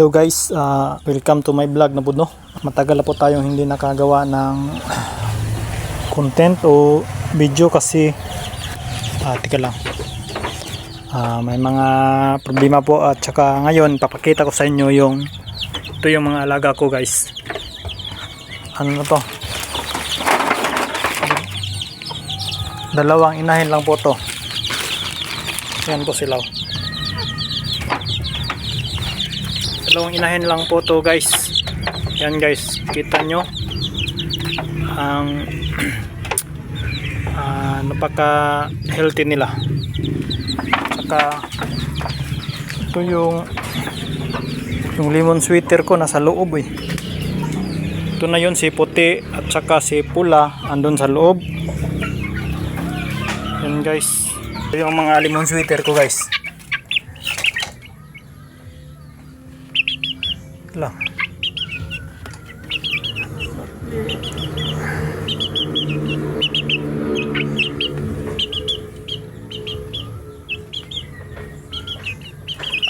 Hello guys, uh, welcome to my vlog na budno. Matagal na po tayong hindi nakagawa ng content o video kasi ah tika lang. Ah, may mga problema po at saka ngayon papakita ko sa inyo yung ito yung mga alaga ko guys. Ano to? Dalawang inahin lang po to. Yan po sila. Dalawang inahin lang po to guys. Yan guys. Kita nyo. Ang ah, napaka healthy nila. Saka ito yung yung lemon sweater ko nasa loob eh. Ito na yun si puti at saka si pula andun sa loob. Yan guys. Ito yung mga lemon sweater ko guys lang.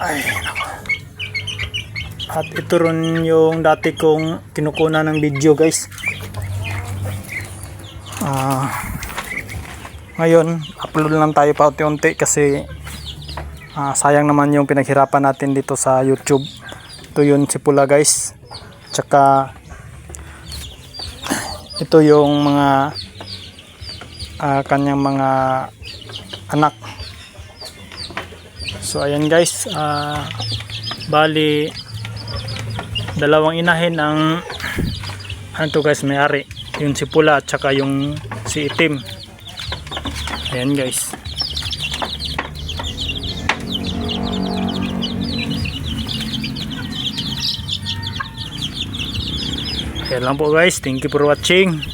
Ay, nako. At ito rin yung dati kong kinukuna ng video guys. Ah, ngayon, upload lang tayo pa unti-unti kasi ah, sayang naman yung pinaghirapan natin dito sa YouTube ito yun si pula guys. Tsaka ito yung mga ah, kanyang mga anak. So ayan guys. Ah, bali dalawang inahin ang ano guys may ari yung si pula at saka yung si itim. Ayan guys Ayan lang po guys. Thank you for watching.